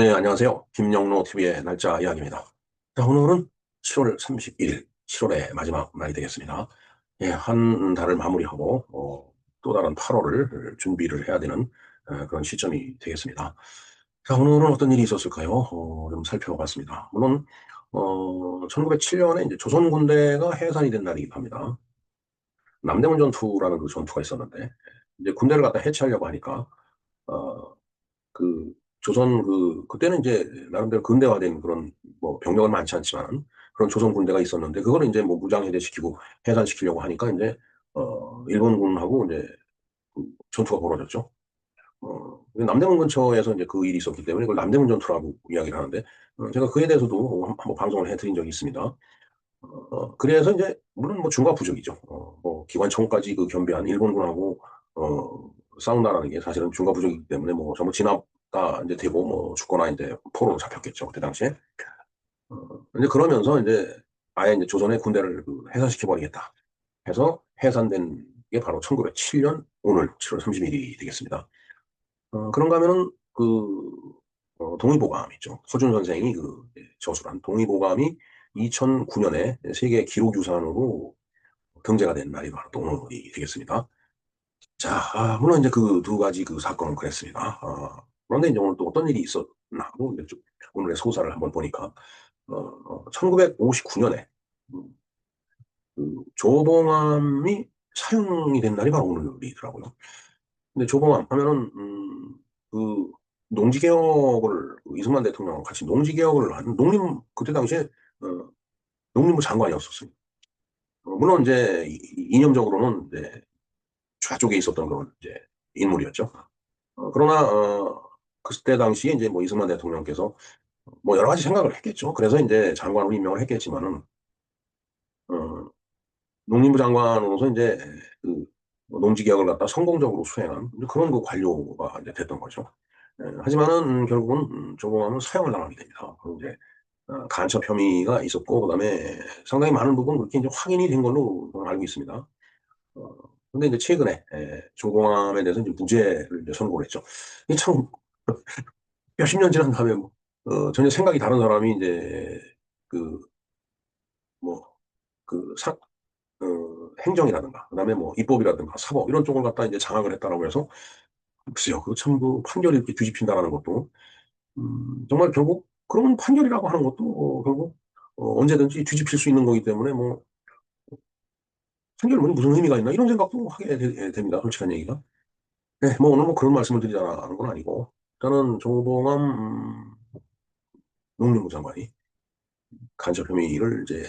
네, 안녕하세요. 김영로 TV의 날짜 이야기입니다. 자, 오늘은 7월 31일, 7월의 마지막 날이 되겠습니다. 예, 한 달을 마무리하고, 어, 또 다른 8월을 준비를 해야 되는 어, 그런 시점이 되겠습니다. 자, 오늘은 어떤 일이 있었을까요? 어, 좀 살펴봤습니다. 물론, 어, 1907년에 이제 조선 군대가 해산이 된 날이기도 합니다. 남대문 전투라는 그 전투가 있었는데, 이제 군대를 갖다 해체하려고 하니까, 어, 그, 조선 그, 그때는 이제 나름대로 근대화된 그런 뭐 병력은 많지 않지만 그런 조선 군대가 있었는데 그거를 이제 뭐 무장해제시키고 해산시키려고 하니까 이제, 어, 일본군하고 이제 그 전투가 벌어졌죠. 어, 남대문 근처에서 이제 그 일이 있었기 때문에 그걸 남대문 전투라고 이야기를 하는데 어, 제가 그에 대해서도 한번 방송을 해드린 적이 있습니다. 어, 그래서 이제 물론 뭐 중과 부족이죠. 어, 뭐 기관총까지 그 겸비한 일본군하고 어, 싸운다라는 게 사실은 중과 부족이기 때문에 뭐 전부 진압 가 이제 되고 뭐 죽거나 이제 포로로 잡혔겠죠 그때 당시에. 어, 이제 그러면서 이제 아예 이제 조선의 군대를 그 해산시켜 버리겠다. 해서 해산된 게 바로 1907년 오늘 7월 30일이 되겠습니다. 어, 그런가 하면은 그 어, 동의보감 있죠. 서준 선생이 그 저술한 동의보감이 2009년에 세계 기록유산으로 등재가 된 날이 바로 또 오늘이 되겠습니다. 자, 아, 물론 이제 그 두 가지 그 사건은 그랬습니다. 아, 그런데 이제 오늘 또 어떤 일이 있었나 오늘의 소사를 한번 보니까 어, 1959년에 음, 그 조봉암이 사용이 된 날이 바로 오늘이더라고요. 근데 조봉암 하면은 음, 그 농지개혁을 그 이승만 대통령과 같이 농지개혁을 한 농림 그때 당시에 어, 농림부 장관이었었어요. 어, 물론 이제 이- 이념적으로는 이제 좌쪽에 있었던 그런 이제 인물이었죠. 어, 그러나 어, 그때 당시에 이제 뭐 이승만 대통령께서 뭐 여러 가지 생각을 했겠죠. 그래서 이제 장관으로 임명을 했겠지만은 어, 농림부 장관으로서 이제 그 농지 개혁을 갖다 성공적으로 수행한 그런 그 관료가 이제 됐던 거죠. 예, 하지만은 음, 결국은 음, 조봉암은 사형을 당하게 됩니다. 이제 어, 간첩 혐의가 있었고 그다음에 상당히 많은 부분 그렇게 이제 확인이 된 걸로 알고 있습니다. 어, 근데 이제 최근에 예, 조봉암에 대해서 이제 무죄를 이제 선고를 했죠. 이게 참 몇십 년 지난 다음에 뭐, 어, 전혀 생각이 다른 사람이 이제 그 뭐 그 사, 어, 행정이라든가 그다음에 뭐 입법이라든가 사법 이런 쪽을 갖다 이제 장악을 했다라고 해서 글쎄요, 그 참 그 판결이 이렇게 뒤집힌다라는 것도 음, 정말 결국 그런 판결이라고 하는 것도 어, 결국 어, 언제든지 뒤집힐 수 있는 거기 때문에 뭐 판결이 무슨 의미가 있나 이런 생각도 하게 되, 됩니다. 솔직한 얘기가. 네, 뭐 오늘 뭐 그런 말씀을 드리자는 건 아니고 저는 조봉암 음, 농림부 장관이 간첩 혐의를 이제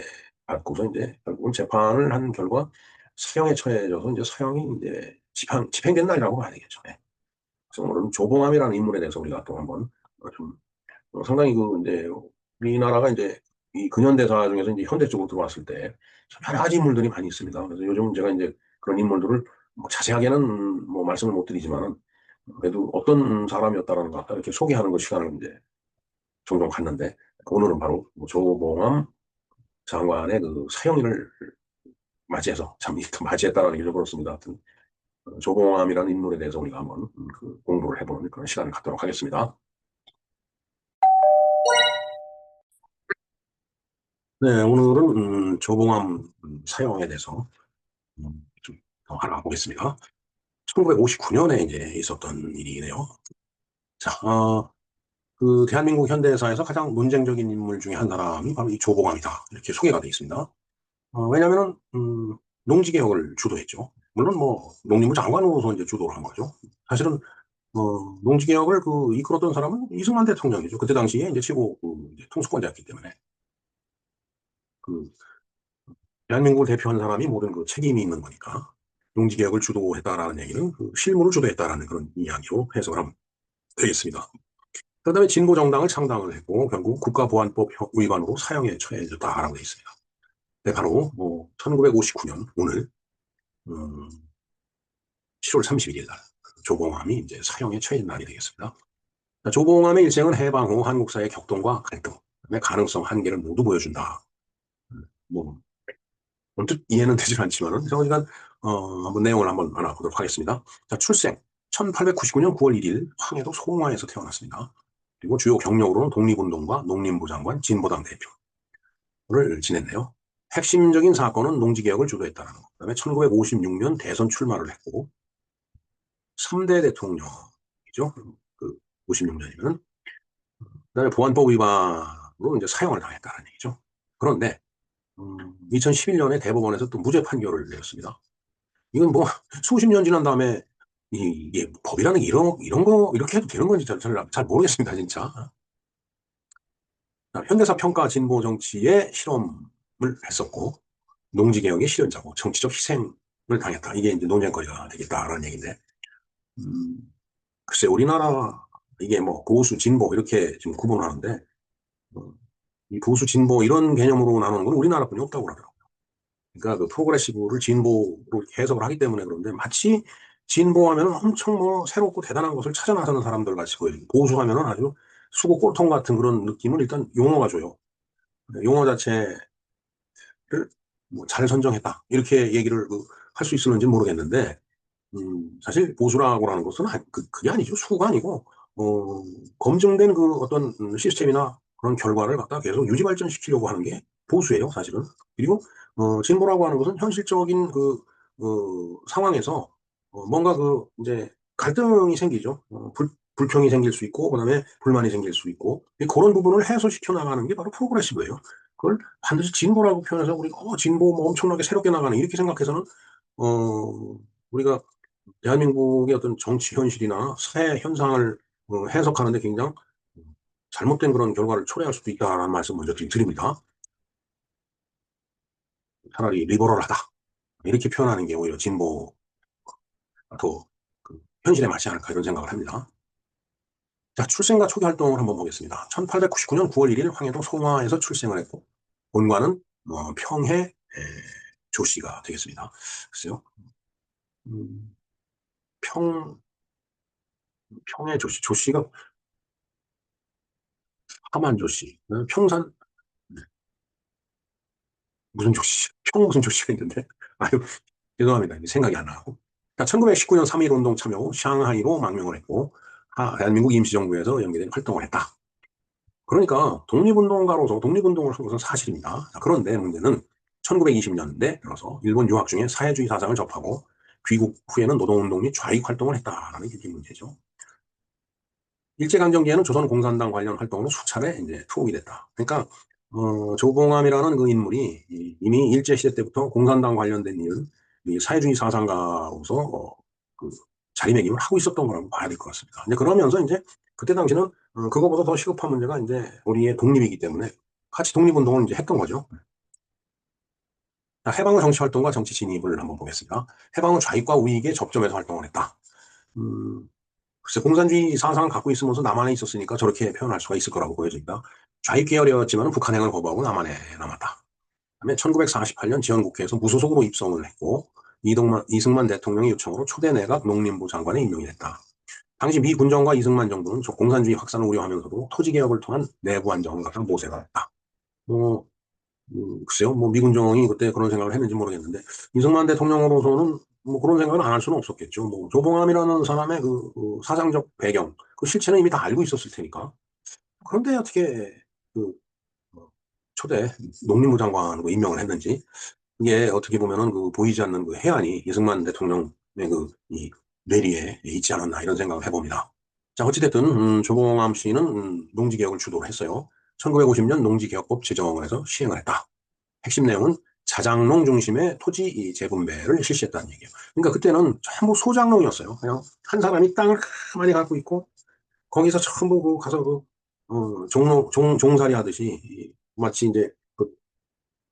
받고서 이제 결국은 재판을 한 결과 사형에 처해져서 이제 사형이 이제 집행, 집행된 날이라고 봐야 되겠죠. 네. 그래서 오늘은 조봉암이라는 인물에 대해서 우리가 또 한번 어, 좀 어, 상당히 그 이제 우리나라가 이제 이 근현대사 중에서 이제 현대 쪽으로 들어왔을 때 여러 가지 인물들이 많이 있습니다. 그래서 요즘 제가 이제 그런 인물들을 뭐 자세하게는 뭐 말씀을 못 드리지만은 그래도 어떤 사람이었다라는 것 같다 이렇게 소개하는 그 시간을 이제 종종 갖는데 오늘은 바로 뭐 조봉암 장관의 그 사형일을 맞이해서 참 맞이했다라는 게좀 그렇습니다. 하여튼 어, 조봉암이라는 인물에 대해서 우리가 한번 음, 그 공부를 해보는 그런 시간을 갖도록 하겠습니다. 네, 오늘은 음, 조봉암 음, 사형에 대해서 음, 좀더 알아보겠습니다. 1959년에 이제 있었던 일이네요. 자, 어, 그 대한민국 현대사에서 가장 논쟁적인 인물 중에 한 사람이 바로 이 조봉암이다. 이렇게 소개가 되어 있습니다. 어, 왜냐면은, 음, 농지개혁을 주도했죠. 물론 뭐, 농림부 장관으로서 이제 주도를 한 거죠. 사실은, 어, 농지개혁을 그 이끌었던 사람은 이승만 대통령이죠. 그때 당시에 이제 최고 그 이제 통수권자였기 때문에. 그, 대한민국을 대표한 사람이 모든 그 책임이 있는 거니까. 농지개혁을 주도했다라는 얘기는 그 실무를 주도했다라는 그런 이야기로 해석을 하면 되겠습니다. 그 다음에 진보 정당을 창당을 했고, 결국 국가보안법 위반으로 사형에 처해졌다라고 되어 있습니다. 네, 바로, 뭐, 1959년, 오늘, 음, 7월 31일 날, 조봉암이 이제 사형에 처해진 날이 되겠습니다. 자, 조봉암의 일생은 해방 후 한국사의 격동과 갈등, 그다음에 가능성 한계를 모두 보여준다. 음, 뭐, 언뜻 이해는 되질 않지만은, 제가 어, 한번 내용을 한번 알아보도록 하겠습니다. 자, 출생. 1899년 9월 1일 황해도 송화에서 태어났습니다. 그리고 주요 경력으로는 독립운동과 농림부 장관, 진보당 대표를 지냈네요. 핵심적인 사건은 농지개혁을 주도했다는 것. 그 다음에 1956년 대선 출마를 했고, 3대 대통령이죠. 그 56년이면. 그 다음에 보안법 위반으로 이제 사형을 당했다는 얘기죠. 그런데, 음, 2011년에 대법원에서 또 무죄 판결을 내렸습니다. 이건 뭐 수십 년 지난 다음에 이게 법이라는 게 이런, 이런 거, 이렇게 해도 되는 건지 잘, 잘, 잘 모르겠습니다, 진짜. 현대사 평가 진보 정치의 실험을 했었고, 농지 개혁의 실현자고, 정치적 희생을 당했다. 이게 이제 논쟁거리가 되겠다라는 얘기인데, 음, 글쎄, 우리나라, 이게 뭐, 보수, 진보, 이렇게 지금 구분을 하는데, 어, 이 보수, 진보, 이런 개념으로 나누는 건 우리나라 뿐이 없다고 그러더라고요. 그러니까 그 프로그레시브를 진보로 해석을 하기 때문에 그런데 마치 진보하면 엄청 뭐 새롭고 대단한 것을 찾아 나서는 사람들 같이 보여요. 보수하면 아주 수고 꼴통 같은 그런 느낌을 일단 용어가 줘요. 용어 자체를 뭐 잘 선정했다. 이렇게 얘기를 그 할수 있을는지 모르겠는데, 음, 사실 보수라고 하는 것은 그, 그게 아니죠. 수가 아니고, 어, 검증된 그 어떤 시스템이나 그런 결과를 갖다 계속 유지 발전시키려고 하는 게 보수예요, 사실은. 그리고, 어, 진보라고 하는 것은 현실적인 그, 어, 상황에서 어, 뭔가 그 이제 갈등이 생기죠. 어, 불, 불평이 생길 수 있고, 그 다음에 불만이 생길 수 있고, 그런 부분을 해소시켜 나가는 게 바로 프로그레시브예요. 그걸 반드시 진보라고 표현해서 우리가 어, 진보 뭐 엄청나게 새롭게 나가는 이렇게 생각해서는 어, 우리가 대한민국의 어떤 정치 현실이나 사회 현상을 어, 해석하는데 굉장히 잘못된 그런 결과를 초래할 수도 있다라는 말씀 먼저 드립니다. 차라리 리버럴하다 이렇게 표현하는 게 오히려 진보 더 그 현실에 맞지 않을까 이런 생각을 합니다. 자, 출생과 초기 활동을 한번 보겠습니다. 1899년 9월 1일 황해도 송화에서 출생을 했고 본관은 뭐 평해 에, 조씨가 되겠습니다. 글쎄요. 음, 평 평해 조씨 조씨가 하만 조씨 평산 네. 무슨 조씨 평 무슨 조씨가 있는데 아유 죄송합니다 생각이 안 나고 1919년 3.1 운동 참여 후 샹하이로 망명을 했고 대한민국 임시정부에서 연계된 활동을 했다. 그러니까 독립운동가로서 독립운동을 한 것은 사실입니다. 그런데 문제는 1920년대 들어서 일본 유학 중에 사회주의 사상을 접하고 귀국 후에는 노동운동 및 좌익 활동을 했다라는 게 문제죠. 일제강점기에는 조선공산당 관련 활동으로 수차례 이제 투옥이 됐다. 그러니까 어, 조봉암이라는 그 인물이 이미 일제시대 때부터 공산당 관련된 일, 사회주의 사상가로서 어, 그 자리매김을 하고 있었던 거라고 봐야 될 것 같습니다. 근데 그러면서 이제 그때 당시는 어, 그거보다 더 시급한 문제가 이제 우리의 독립이기 때문에 같이 독립운동을 이제 했던 거죠. 해방의 정치 활동과 정치 진입을 한번 보겠습니다. 해방은 좌익과 우익의 접점에서 활동을 했다. 음, 글쎄 공산주의 사상을 갖고 있으면서 남한에 있었으니까 저렇게 표현할 수가 있을 거라고 보여집니다. 좌익 계열이었지만 북한행을 거부하고 남한에 남았다. 그다음에 1948년 지원국회에서 무소속으로 입성을 했고 이동만, 이승만 대통령의 요청으로 초대 내각 농림부 장관에 임명이 됐다. 당시 미 군정과 이승만 정부는 공산주의 확산을 우려하면서도 토지개혁을 통한 내부 안정을 갖다 모색을 했다. 뭐, 음, 글쎄요, 뭐 미군 정이 그때 그런 생각을 했는지 모르겠는데 이승만 대통령으로서는 뭐 그런 생각을 안할 수는 없었겠죠. 뭐 조봉암이라는 사람의 그, 그, 사상적 배경, 그 실체는 이미 다 알고 있었을 테니까. 그런데 어떻게 그뭐 초대 농림부 장관으로 임명을 했는지 이게 어떻게 보면은 그 보이지 않는 그 해안이 이승만 대통령의 그이 뇌리에 있지 않았나 이런 생각을 해봅니다. 자 어찌됐든 음, 조봉암 씨는 음, 농지개혁을 주도를 했어요. 1950년 농지개혁법 제정을 해서 시행을 했다. 핵심 내용은 자장농 중심의 토지 재분배를 실시했다는 얘기예요. 그러니까 그때는 전부 소장농이었어요. 그냥 한 사람이 땅을 많이 갖고 있고 거기서 전부 그 가서 그 어, 종농 종 종살이 하듯이 마치 이제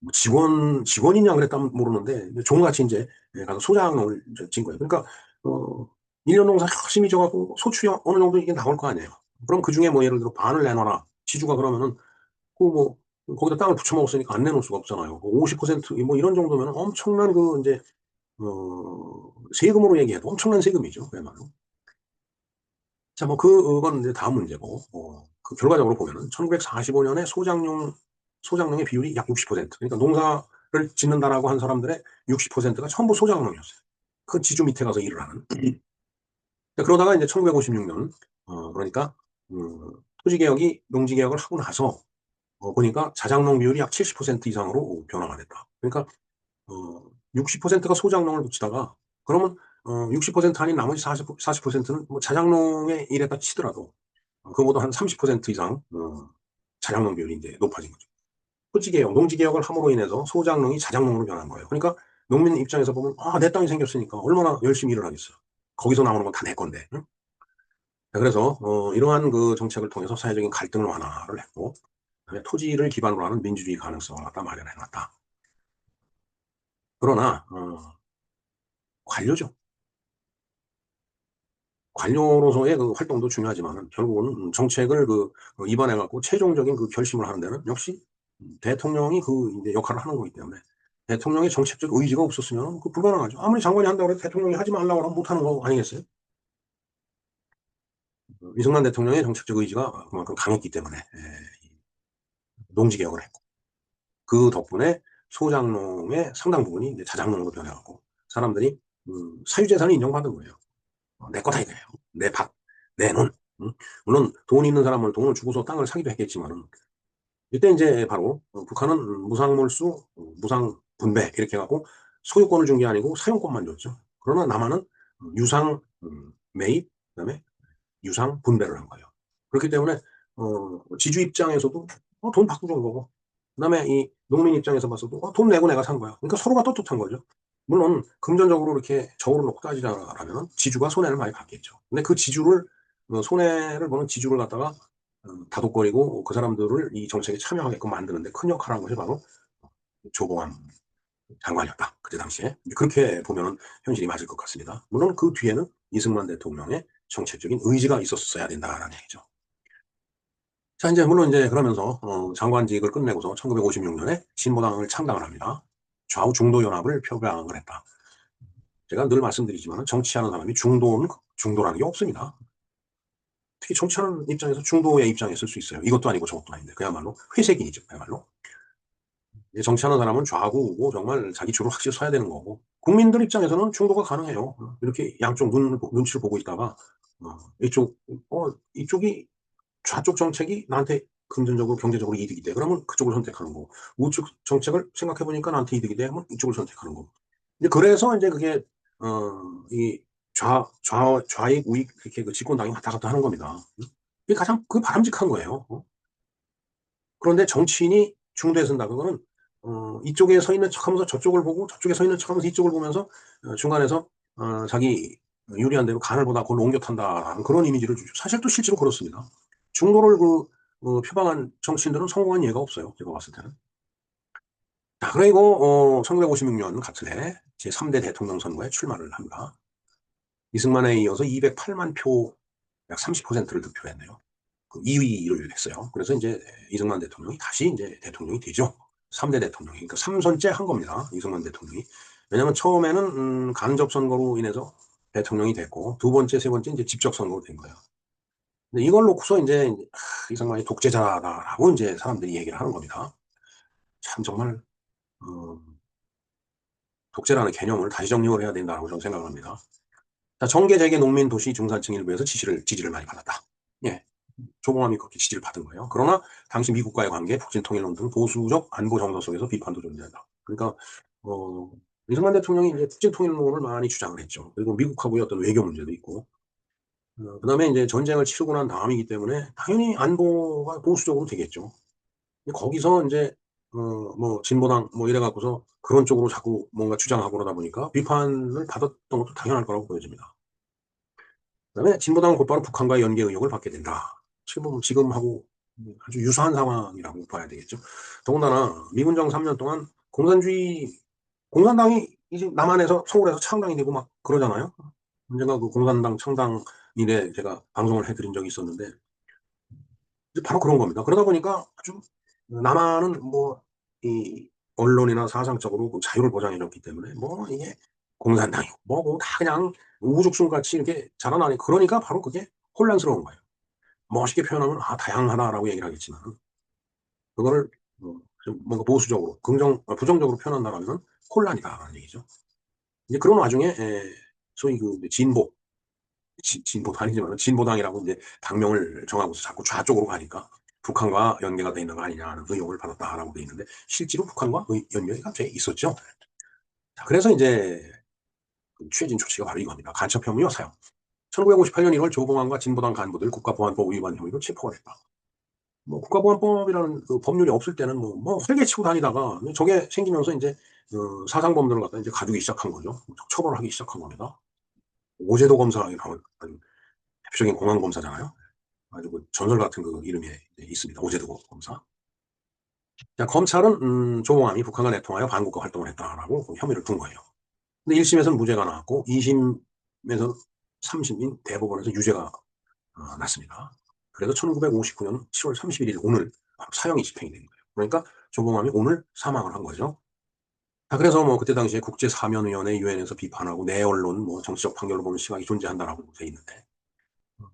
뭐 직원, 직원이냐 그랬다면 모르는데, 종같이 이제 가서 소장을 진 거예요. 그러니까, 어, 1년 농사 열심히 져갖고 소출이 어느 정도 이게 나올 거 아니에요. 그럼 그 중에 뭐 예를 들어 반을 내놔라. 지주가 그러면은, 그 뭐, 거기다 땅을 붙여 먹었으니까 안 내놓을 수가 없잖아요. 50%뭐 이런 정도면 엄청난 그 이제, 어, 세금으로 얘기해도 엄청난 세금이죠. 그야말로. 자, 뭐, 그건 이제 다음 문제고, 어, 그 결과적으로 보면은 1945년에 소장용 소장농의 비율이 약 60%. 그러니까 농사를 짓는다라고 한 사람들의 60%가 전부 소장농이었어요. 그 지주 밑에 가서 일을 하는. 그러다가 이제 1956년, 어, 그러니까, 음, 토지개혁이 농지개혁을 하고 나서 어, 보니까 자작농 비율이 약 70% 이상으로 변화가 됐다. 그러니까 어, 60%가 소작농을 붙이다가 그러면 어, 60% 아닌 나머지 40, 40%는 뭐 자작농에 일했다 치더라도 어, 그보다 한 30% 이상 어, 자작농 비율이 이제 높아진 거죠. 토지개혁, 농지개혁을 함으로 인해서 소작농이 자작농으로 변한 거예요. 그러니까 농민 입장에서 보면 아, 내 땅이 생겼으니까 얼마나 열심히 일을 하겠어요. 거기서 나오는 건 다 내 건데. 응? 그래서 어, 이러한 그 정책을 통해서 사회적인 갈등을 완화를 했고 토지를 기반으로 하는 민주주의 가능성을 갖다 마련해 놨다. 그러나 어, 관료죠. 관료로서의 그 활동도 중요하지만 결국은 정책을 그 입안해 갖고 최종적인 그 결심을 하는 데는 역시 대통령이 그 역할을 하는 거기 때문에 대통령의 정책적 의지가 없었으면 그 불가능하죠. 아무리 장관이 한다고 해도 대통령이 하지 말라고 하면 못하는 거 아니겠어요? 이승만 대통령의 정책적 의지가 그만큼 강했기 때문에 예, 농지 개혁을 했고 그 덕분에 소작농의 상당 부분이 이제 자작농으로 변해갖고 사람들이 음, 사유재산을 인정받은 거예요. 어, 내 거다 이거예요. 내 밥, 내 눈. 음? 물론 돈 있는 사람은 돈을 주고서 땅을 사기도 했겠지만 이때 이제 바로 북한은 무상몰수, 무상 분배 이렇게 해갖고 소유권을 준 게 아니고 사용권만 줬죠. 그러나 남한은 유상 음, 매입, 그다음에 유상 분배를 한 거예요. 그렇기 때문에 어, 지주 입장에서도 어, 돈 받고 준 거고, 그 다음에 이 농민 입장에서 봤어도 어, 돈 내고 내가 산 거야. 그러니까 서로가 떳떳한 거죠. 물론 금전적으로 이렇게 저울을 놓고 따지자라면 지주가 손해를 많이 받겠죠. 근데 그 지주를 어, 손해를 보는 지주를 갖다가 어, 다독거리고 그 사람들을 이 정책에 참여하게끔 만드는데 큰 역할을 한 것이 바로 조봉암 장관이었다. 그때 당시에. 그렇게 보면 현실이 맞을 것 같습니다. 물론 그 뒤에는 이승만 대통령의 정책적인 의지가 있었어야 된다라는 얘기죠. 자, 이제 물론 이제 그러면서 어, 장관직을 끝내고서 1956년에 진보당을 창당을 합니다. 좌우 중도 연합을 표방을 했다. 제가 늘 말씀드리지만 정치하는 사람이 중도는 중도라는 게 없습니다. 특히 정치하는 입장에서 중도의 입장에 있을 수 있어요. 이것도 아니고 저것도 아닌데 그야말로 회색인이죠. 그야말로. 정치하는 사람은 좌고 우고 정말 자기 줄을 확실히 서야 되는 거고 국민들 입장에서는 중도가 가능해요. 이렇게 양쪽 눈, 눈치를 보고 있다가 어, 이쪽 어, 이쪽이 좌쪽 정책이 나한테 금전적으로 경제적으로 이득이 돼. 그러면 그쪽을 선택하는 거고 우측 정책을 생각해 보니까 나한테 이득이 돼. 그러면 이쪽을 선택하는 거고. 이제 그래서 이제 그게 어이 좌, 좌, 좌익, 우익, 이렇게 그 집권당이 왔다 갔다 하는 겁니다. 이게 가장 그 바람직한 거예요. 어? 그런데 정치인이 중도에 선다. 그거는 어, 이쪽에 서 있는 척 하면서 저쪽을 보고 저쪽에 서 있는 척 하면서 이쪽을 보면서 어, 중간에서 어, 자기 유리한 대로 간을 보다 그걸 옮겨 탄다라는 그런 이미지를 주죠. 사실 또 실제로 그렇습니다. 중도를 그 어, 표방한 정치인들은 성공한 예가 없어요. 제가 봤을 때는. 자, 그리고 어, 1956년 같은 해 제3대 대통령 선거에 출마를 합니다. 이승만에 이어서 208만 표, 약 30%를 득표했네요. 그 2위를 했어요. 그래서 이제 이승만 대통령이 다시 이제 대통령이 되죠. 3대 대통령이. 그러니까 3선째 한 겁니다. 이승만 대통령이. 왜냐면 처음에는 음, 간접 선거로 인해서 대통령이 됐고 두 번째, 세 번째 이제 직접 선거로 된 거예요. 이걸 놓고서 이제 하, 이승만이 독재자다라고 이제 사람들이 얘기를 하는 겁니다. 참 정말 어, 독재라는 개념을 다시 정립을 해야 된다고 저는 생각을 합니다. 자, 정계 재개 농민 도시 중산층 일부에서 지지를 지지를 많이 받았다. 예. 조봉암이 그렇게 지지를 받은 거예요. 그러나 당시 미국과의 관계, 북진 통일론 등 보수적 안보 정서 속에서 비판도 존재한다. 그러니까 어, 이승만 대통령이 이제 북진 통일론을 많이 주장을 했죠. 그리고 미국하고의 어떤 외교 문제도 있고, 어, 그 다음에 이제 전쟁을 치르고 난 다음이기 때문에 당연히 안보가 보수적으로 되겠죠. 거기서 이제 어, 뭐 진보당 뭐 이래 갖고서 그런 쪽으로 자꾸 뭔가 주장하고 그러다 보니까 비판을 받았던 것도 당연할 거라고 보여집니다. 그 다음에 진보당은 곧바로 북한과의 연계 의혹을 받게 된다. 지금 지금하고 아주 유사한 상황이라고 봐야 되겠죠. 더군다나 미군정 3년 동안 공산주의 공산당이 이제 남한에서 서울에서 창당이 되고 막 그러잖아요. 언젠가 그 공산당 창당 일에 제가 방송을 해드린 적이 있었는데 바로 그런 겁니다. 그러다 보니까 아주 남한은 뭐 이 언론이나 사상적으로 그 자유를 보장해줬기 때문에 뭐 이게 공산당이고 뭐고 다 그냥 우죽순같이 이렇게 자라나니 그러니까 바로 그게 혼란스러운 거예요. 멋있게 표현하면 아 다양하다라고 얘기를 하겠지만 그거를 뭐 뭔가 보수적으로 긍정 어, 부정적으로 표현한다라면 혼란이다라는 얘기죠. 이제 그런 와중에 에, 소위 그 진보 진- 진보당이지만 진보당이라고 이제 당명을 정하고서 자꾸 좌쪽으로 가니까 북한과 연계가 돼 있는 거 아니냐는 의혹을 받았다라고 돼 있는데 실제로 북한과 의- 연결이 갑자기 있었죠. 자, 그래서 이제 그 취해진 조치가 바로 이겁니다. 간첩 혐의와 사용. 1958년 1월 조봉환과 진보당 간부들 국가보안법 위반 혐의로 체포가 됐다. 뭐 국가보안법이라는 그 법률이 없을 때는 뭐, 뭐 활개치고 다니다가 저게 생기면서 이제 그 사상범들을 갖다 이제 가두기 시작한 거죠. 처벌하기 시작한 겁니다. 오제도 검사라고 아주 대표적인 공안 검사잖아요. 그 전설 같은 그 이름이 있습니다. 오제도 검사. 자, 검찰은 음, 조봉암이 북한과 내통하여 반국가 활동을 했다라고 그 혐의를 둔 거예요. 근데 1심에서는 무죄가 나왔고 2심에서 3심인 대법원에서 유죄가 어, 났습니다. 그래서 1959년 7월 31일 오늘 사형이 집행이 된 거예요. 그러니까 조봉암이 오늘 사망을 한 거죠. 자, 그래서 뭐 그때 당시에 국제 사면위원회 유엔에서 비판하고 내 언론 뭐 정치적 판결로 보는 시각이 존재한다라고 돼 있는데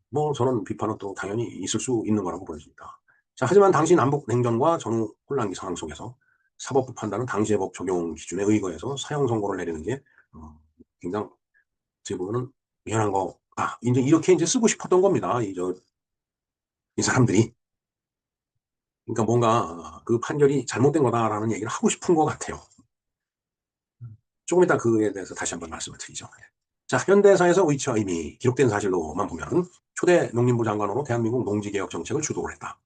뭐 저는 비판은 또 당연히 있을 수 있는 거라고 보여집니다. 자, 하지만 당시 남북 냉전과 전후 혼란기 상황 속에서 사법부 판단은 당시의 법 적용 기준에 의거해서 사형 선고를 내리는 게 어, 굉장히 제 보면은 미안한 거다. 이제 이렇게 이제 쓰고 싶었던 겁니다. 이 저 이 사람들이 그러니까 뭔가 그 판결이 잘못된 거다라는 얘기를 하고 싶은 것 같아요. 조금 이따 그에 대해서 다시 한번 말씀을 드리죠. 자, 현대사에서 위치와 의미, 기록된 사실로만 보면 초대 농림부 장관으로 대한민국 농지개혁 정책을 주도를 했다.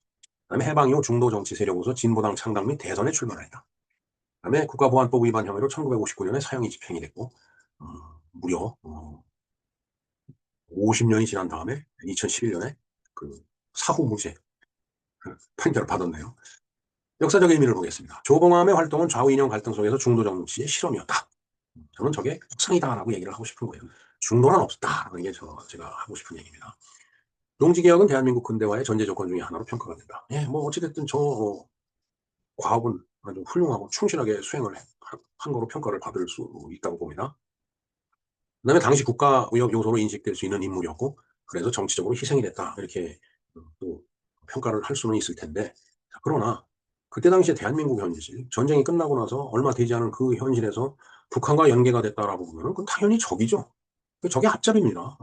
그다음에 해방 이후 중도 정치 세력으로서 진보당 창당 및 대선에 출마를 했다. 그다음에 국가보안법 위반 혐의로 1959년에 사형이 집행이 됐고 어, 무려 어, 50년이 지난 다음에 2011년에 그 사후 무죄 판결을 받았네요. 역사적 의미를 보겠습니다. 조봉암의 활동은 좌우 이념 갈등 속에서 중도 정치의 실험이었다. 저는 저게 확상이다라고 얘기를 하고 싶은 거예요. 중도는 없었다라는 게 저, 제가 하고 싶은 얘기입니다. 농지개혁은 대한민국 근대화의 전제 조건 중에 하나로 평가가 된다. 예, 뭐 어찌됐든 저 어, 과업은 아주 훌륭하고 충실하게 수행을 한 거로 평가를 받을 수 있다고 봅니다. 그 다음에 당시 국가 위협 요소로 인식될 수 있는 인물이었고 그래서 정치적으로 희생이 됐다 이렇게 또 평가를 할 수는 있을 텐데 그러나 그때 당시에 대한민국 현실 전쟁이 끝나고 나서 얼마 되지 않은 그 현실에서 북한과 연계가 됐다라고 보면 그건 당연히 적이죠. 적의 앞잡입니다.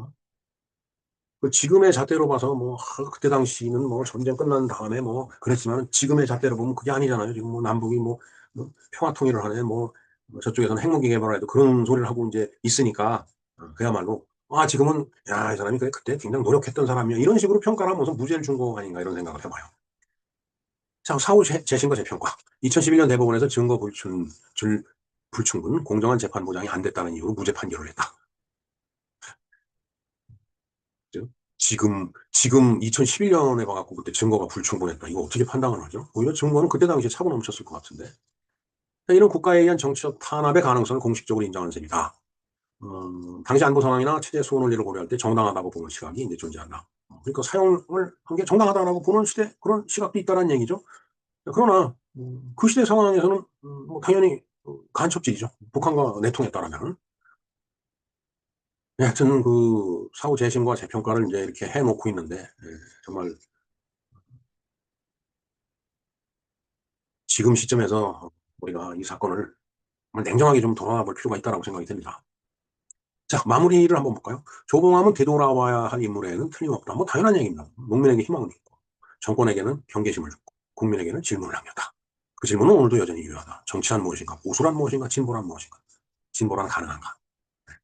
그 지금의 잣대로 봐서 뭐 그때 당시는 뭐 전쟁 끝난 다음에 뭐 그랬지만 지금의 잣대로 보면 그게 아니잖아요. 지금 뭐 남북이 뭐, 뭐 평화 통일을 하네 뭐 저쪽에서는 핵무기 개발을 해도 그런 소리를 하고 이제 있으니까 그야말로 아 지금은 야 이 사람이 그래 그때 굉장히 노력했던 사람이야 이런 식으로 평가를 하면서 무죄를 준 거 아닌가 이런 생각을 해봐요. 자 사후 재신과 재평가 2011년 대법원에서 증거 불충 줄 불충분 공정한 재판 보장이 안 됐다는 이유로 무죄 판결을 했다. 지금 지금 2011년에 봐갖고 그때 증거가 불충분했다. 이거 어떻게 판단을 하죠? 오히려 증거는 그때 당시에 차고 넘쳤을 것 같은데. 이런 국가에 의한 정치적 탄압의 가능성을 공식적으로 인정하는 셈이다. 음, 당시 안보 상황이나 체제 수호 논리를 고려할 때 정당하다고 보는 시각이 이제 존재한다. 그러니까 사용을 한 게 정당하다라고 보는 시대 그런 시각도 있다는 얘기죠. 그러나 음, 그 시대 상황에서는 음, 뭐 당연히 간첩질이죠. 북한과 내통했다라면. 네, 하여튼 그 사후 재심과 재평가를 이제 이렇게 해놓고 있는데 예, 정말 지금 시점에서 우리가 이 사건을 냉정하게 좀 돌아볼 필요가 있다고 생각이 듭니다. 자, 마무리를 한번 볼까요? 조봉암은 되돌아와야 할 인물에는 틀림없다. 뭐 당연한 얘기입니다. 농민에게 희망을 줬고, 정권에게는 경계심을 줬고, 국민에게는 질문을 남겼다. 그 질문은 오늘도 여전히 유효하다. 정치란 무엇인가? 보수란 무엇인가? 진보란 무엇인가? 진보란 가능한가? 네.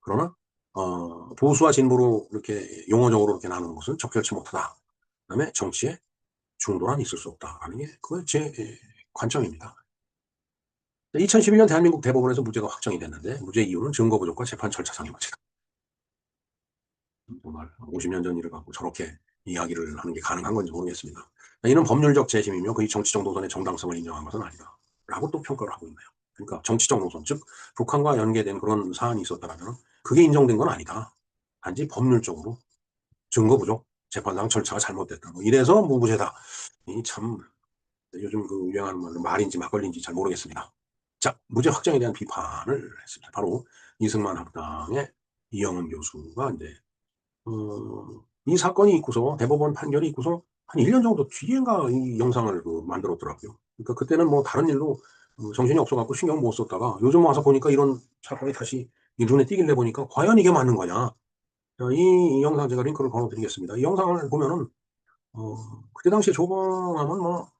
그러나 어, 보수와 진보로 이렇게 용어적으로 이렇게 나누는 것은 적절치 못하다. 그 다음에 정치에 중도란 있을 수 없다라는 게 그게 제 관점입니다. 2011년 대한민국 대법원에서 무죄가 확정이 됐는데 무죄 이유는 증거 부족과 재판 절차상의 문제다. 정말 50년 전 일을 갖고 저렇게 이야기를 하는 게 가능한 건지 모르겠습니다. 이는 법률적 재심이며 그의 정치적 노선의 정당성을 인정한 것은 아니다. 라고 또 평가를 하고 있네요. 그러니까 정치적 노선, 즉 북한과 연계된 그런 사안이 있었다면 그게 인정된 건 아니다. 단지 법률적으로 증거 부족, 재판상 절차가 잘못됐다. 뭐 이래서 무죄다. 이 참 요즘 그 유행하는 말로 말인지 막걸리인지 잘 모르겠습니다. 자, 무죄 확정에 대한 비판을 했습니다. 바로 이승만 학당의 이영은 교수가 이제 어, 이 사건이 있고서 대법원 판결이 있고서 한 1년 정도 뒤인가 이 영상을 그 만들었더라고요. 그러니까 그때는 뭐 다른 일로 정신이 없어갖고 신경 못 썼다가 요즘 와서 보니까 이런 사건이 다시 이 눈에 띄길래 보니까 과연 이게 맞는 거냐. 자, 이, 이 영상 제가 링크를 걸어드리겠습니다. 이 영상을 보면은, 어, 그때 당시에 조봉암은 뭐,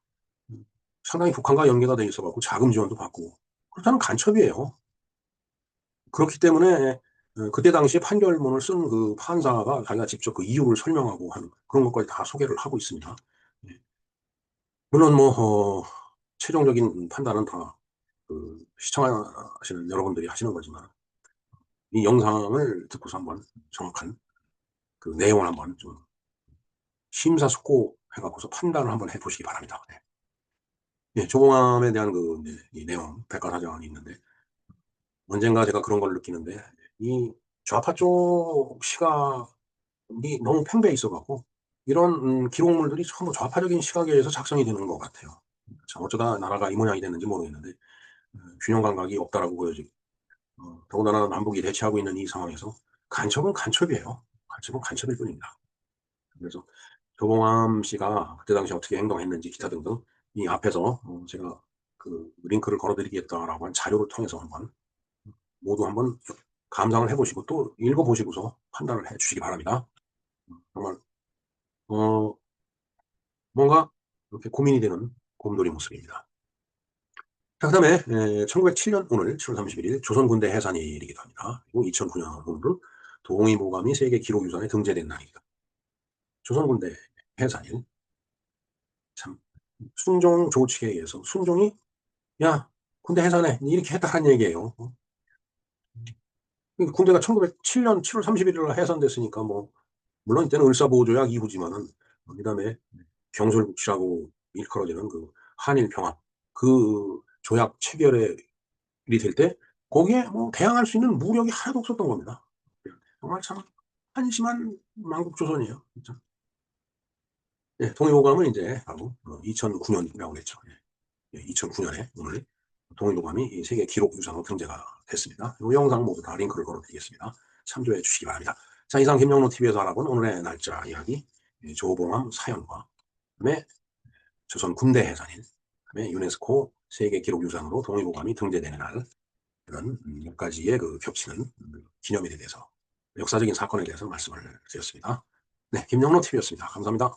상당히 북한과 연계가 돼 있어갖고 자금 지원도 받고, 그렇다는 간첩이에요. 그렇기 때문에, 어, 그때 당시에 판결문을 쓴 그 판사가 자기가 직접 그 이유를 설명하고 하는 그런 것까지 다 소개를 하고 있습니다. 예. 물론 뭐, 어, 최종적인 판단은 다, 그, 시청하시는 여러분들이 하시는 거지만, 이 영상을 듣고서 한번 정확한 그 내용을 한번 좀 심사숙고 해갖고서 판단을 한번 해보시기 바랍니다. 네. 예, 조공암에 대한 그 네, 이 내용 백과사전이 있는데 언젠가 제가 그런 걸 느끼는데 이 좌파 쪽 시각이 너무 팽배해 있어갖고 이런 음, 기록물들이 전부 좌파적인 시각에 의해서 작성이 되는 것 같아요. 자, 어쩌다 나라가 이 모양이 됐는지 모르겠는데 어, 균형 감각이 없다라고 보여지고 어, 더군다나 남북이 대치하고 있는 이 상황에서 간첩은 간첩이에요. 간첩은 간첩일 뿐입니다. 그래서 조봉암 씨가 그때 당시 어떻게 행동했는지 기타 등등 이 앞에서 어, 제가 그 링크를 걸어드리겠다라고 한 자료를 통해서 한번 모두 한번 감상을 해보시고 또 읽어보시고서 판단을 해주시기 바랍니다. 정말 어 뭔가 이렇게 고민이 되는 곰돌이 모습입니다. 자, 그 다음에 1907년 오늘 7월 31일 조선군대 해산일이기도 합니다. 그리고 2009년 오늘은 동의보감이 세계 기록유산에 등재된 날입니다. 조선군대 해산일 참 순종 조치에 의해서 순종이 야 군대 해산해 이렇게 했다는 얘기예요. 군대가 1907년 7월 31일 해산됐으니까 뭐 물론 이때는 을사보호조약 이후지만은 그다음에 병솔국시라고 일컬어지는 그 한일 평화 그 조약 체결이 될 때 거기에 뭐 대항할 수 있는 무력이 하나도 없었던 겁니다. 정말 참 한심한 만국조선이에요. 진짜. 예, 동의보감은 이제 바로 2009년이라고 그랬죠. 예, 2009년에 오늘 동의보감이 세계 기록 유산으로 등재가 됐습니다. 이 영상 모두 다 링크를 걸어드리겠습니다. 참조해 주시기 바랍니다. 자, 이상 김영로 TV에서 알아본 오늘의 날짜 이야기, 예, 조봉암 사연과 그다음에 조선 군대 해산일, 그다음에 유네스코 세계 기록 유산으로 동의보감이 등재되는 날 이런 몇 가지의 그 겹치는 기념일에 대해서 역사적인 사건에 대해서 말씀을 드렸습니다. 네, 김영로 TV였습니다. 감사합니다.